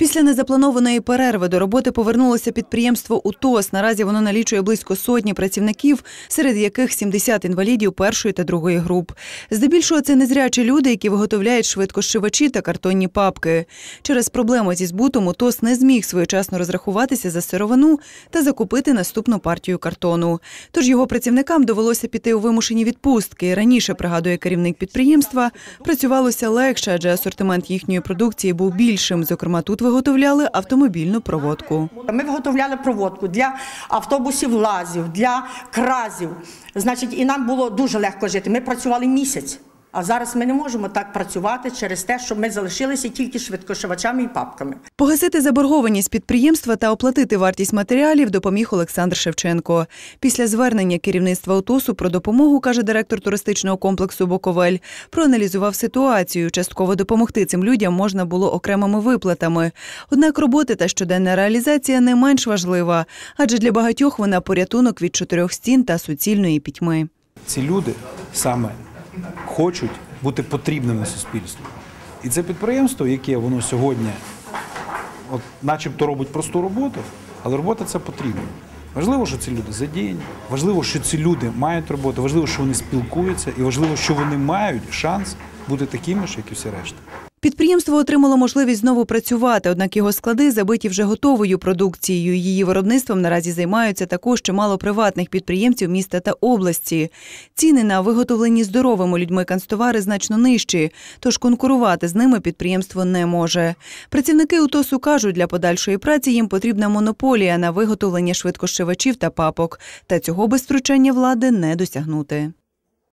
Після незапланованої перерви до роботи повернулося підприємство УТОС. Наразі воно налічує близько сотні працівників, серед яких 70 інвалідів першої та другої груп. Здебільшого це незрячі люди, які виготовляють швидкошивачі та картонні папки. Через проблему зі збутом УТОС не зміг своєчасно розрахуватися за сировину та закупити наступну партію картону. Тож його працівникам довелося піти у вимушені відпустки. Раніше, пригадує керівник підприємства, працювалося легше, адже асортимент їхньої продукції був більшим. Зокрема, тут виготовляли автомобільну проводку. Ми виготовляли проводку для автобусів лазів, для кразів. Значить, і нам було дуже легко жити. Ми працювали місяць. А зараз ми не можемо так працювати через те, що ми залишилися тільки швидкошивачами і папками. Погасити заборгованість підприємства та оплатити вартість матеріалів допоміг Олександр Шевченко. Після звернення керівництва УТОСу про допомогу, каже директор туристичного комплексу Боковель, проаналізував ситуацію. Частково допомогти цим людям можна було окремими виплатами. Однак роботи та щоденна реалізація не менш важлива, адже для багатьох вона порятунок від чотирьох стін та суцільної пітьми. ці люди саме хочуть бути потрібними суспільству. І це підприємство, яке воно сьогодні, от, начебто робить просту роботу, але робота це потрібна. Важливо, що ці люди задіяні, важливо, що ці люди мають роботу, важливо, що вони спілкуються, і важливо, що вони мають шанс бути такими ж, як і всі решта. Підприємство отримало можливість знову працювати, однак його склади забиті вже готовою продукцією. Її виробництвом наразі займаються також чимало приватних підприємців міста та області. Ціни на виготовлені здоровими людьми канцтовари значно нижчі, тож конкурувати з ними підприємство не може. Працівники УТОСу кажуть, для подальшої праці їм потрібна монополія на виготовлення швидкошивачів та папок. Та цього без втручання влади не досягнути.